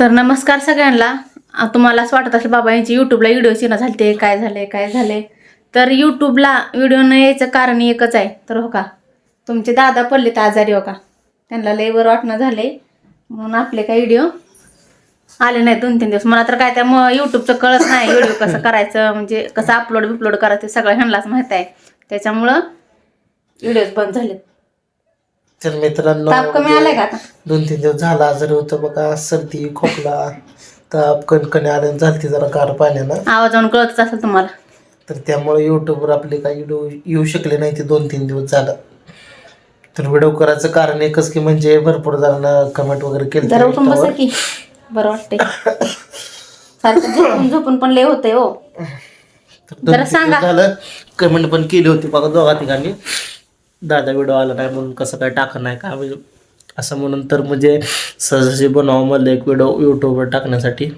तर नमस्कार सगळ्यांना. तुम्हाला असं वाटत असेल बाबा यांची यूट्यूबला व्हिडिओ येणं झालते काय झाले काय झाले तर यूट्यूबला व्हिडिओ न यायचं कारण एकच आहे. तर हो का तुमचे दादा पडले तर आजारी हो का. त्यांना लय बरं वाटणं झाले म्हणून आपले काय व्हिडिओ आले नाही दोन तीन दिवस. मला तर काय त्या मग यूट्यूबचं कळत नाही व्हिडिओ कसं करायचं म्हणजे कसं अपलोड बिपलोड करायचं सगळं ह्यांनाच माहीत आहे. त्याच्यामुळं व्हिडिओज बंद झाले तर मित्रांनो ताप कमी आलाय का आता? दोन तीन दिवस झाला आजारी होतं बघा सर्दी खोकला ताप कणकणी आल्यानं झालती जरा गार पाण्यानं. आवाजावरून कळतच असेल तुम्हाला. तर त्यामुळे युट्यूबवर आपले काही व्हिडिओ येऊ शकले नाही ते दोन तीन दिवस झालं. तर व्हिडिओ करायचं कारण एकच की म्हणजे भरपूर जणांना कमेंट वगैरे केली जरा उठून बसा की. बरं वाटते सारखं झोपून झोपून पण लय होतंय हो. जरा सांगा. झालं कमेंट पण केली होती बघा दोघा ठिकाणी दादा व्हिडिओ आला नाही म्हणून कसं काय टाकणार नाही का म्हणजे असं म्हणून तर म्हणजे सहजासहजी बनवावं म्हणलं एक व्हिडिओ यूट्यूबवर टाकण्यासाठी.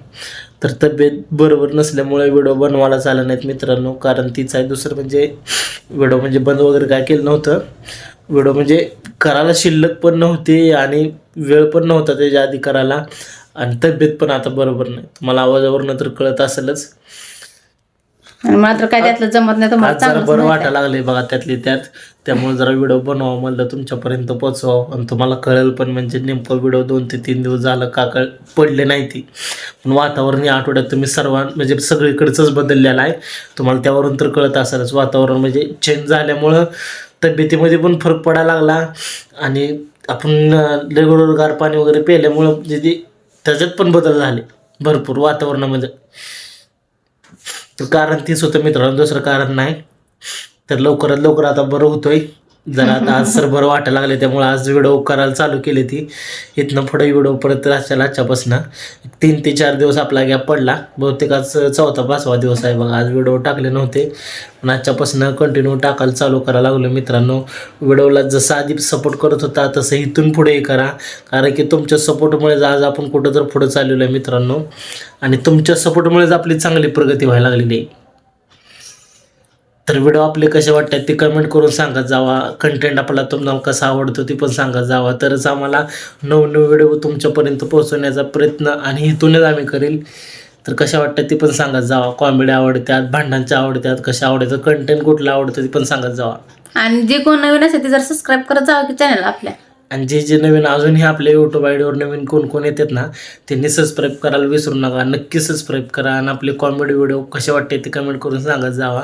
तर तब्येत बरोबर नसल्यामुळे व्हिडिओ बनवायला चालला नाहीत मित्रांनो कारण तीच आहे. दुसरं म्हणजे व्हिडिओ म्हणजे बंद वगैरे काय केलं नव्हतं. व्हिडिओ म्हणजे करायला शिल्लक पण नव्हती आणि वेळ पण नव्हता त्याच्या आधी करायला. आणि तब्येत पण आता बरोबर नाही. तुम्हाला आवाजावरनं तर कळत असेलच. आणि मला तर काय त्यातलं जमत नाही तुम्हाला आज जरा चांगलंच बरं माहीत वाटायला लागले बघा त्यातले त्यात. त्यामुळे जरा व्हिडिओ बनवावं म्हणलं तुमच्यापर्यंत पोचवावं आणि तुम्हाला कळेल पण म्हणजे नेमकं व्हिडिओ दोन ते तीन दिवस झालं का कळ पडले नाही ती. पण वातावरण या आठवड्यात तुम्ही सर्वां म्हणजे सगळीकडचंच बदललेलं आहे. तुम्हाला त्यावरून तर कळत असेलच वातावरण म्हणजे चेंज झाल्यामुळं तब्येतीमध्ये पण फरक पडायला लागला. आणि आपण रेग्युलर गार पाणी वगैरे प्यायल्यामुळं म्हणजे ते त्याच्यात पण बदल झाले. भरपूर वातावरणामध्ये. कारण तीच होतं मित्रांनो दुसरं कारण नाही. तर लवकरात लवकर आता बरं होतोय. जरा आता आज सर बरं वाटायला लागले त्यामुळे आज व्हिडिओ करायला चालू केली ती. इथनं पुढे व्हिडिओ परत आजच्या आजच्यापासनं तीन ते चार दिवस आपला गॅप पडला. बहुतेक आज चौथा पाचवा दिवस आहे बघा. आज व्हिडिओ टाकले नव्हते. पण आजच्यापासून कंटिन्यू टाकायला चालू करायला लागलो मित्रांनो. व्हिडिओला जसं आधी सपोर्ट करत होता तसं इथून पुढे करा. कारण की तुमच्या सपोर्टमुळे आज आपण कुठं तर पुढं चाललेलो आहे मित्रांनो. आणि तुमच्या सपोर्टमुळेच आपली चांगली प्रगती व्हायला लागलेली आहे. तर व्हिडिओ आपले कसे वाटतात ते कमेंट करून सांगत जावा कंटेंट आपला तुम्हाला कसा आवडतो ते पण सांगत जावा तरच आम्हाला नवनवीन व्हिडिओ तुमच्यापर्यंत पोहोचवण्याचा प्रयत्न आणि इथूनच आम्ही करेल. तर कशा वाटतात ते पण सांगत जावा कॉमेडी आवडतात भांडणांच्या आवडतात कशा आवडतात कंटेंट कुठलं आवडतं ते पण सांगत जावा. आणि जे कोण नवीन असेल ते जर सबस्क्राईब करत जावा की चॅनल आपल्या. आणि जे जे नवीन अजूनही आपल्या यूट्यूब आयडीवर नवीन कोण कोण येतात ना त्यांनी सबस्क्राईब करायला विसरू नका. नक्की सबस्क्राईब करा आणि आपले कॉमेडी व्हिडिओ कसे वाटते ते कमेंट करून सांगत जावा.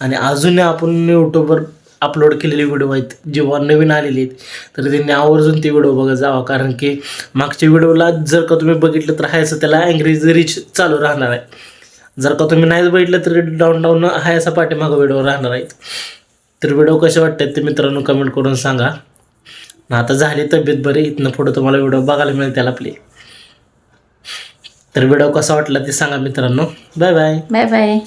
आणि अजूनही आपण यूट्यूबवर अपलोड केलेले व्हिडिओ आहेत जेव्हा नवीन आलेले आहेत तर त्यांनी आवर्जून ते व्हिडिओ बघत जावा. कारण की मागच्या व्हिडिओला जर का तुम्ही बघितलं तर हायचं त्याला अँग्रेज रीच चालू राहणार आहे. जर का तुम्ही नाहीच बघितलं तर डाऊन डाऊन हायसा पाठीमागं व्हिडिओ राहणार आहेत. तर व्हिडिओ कसे वाटतात ते मित्रांनो कमेंट करून सांगा. आता झाली तब्येत बरी इथनं पुढं तुम्हाला व्हिडिओ बघायला मिळतील आपले तर व्हिडिओ कसा वाटला ते सांगा मित्रांनो. Bye bye bye bye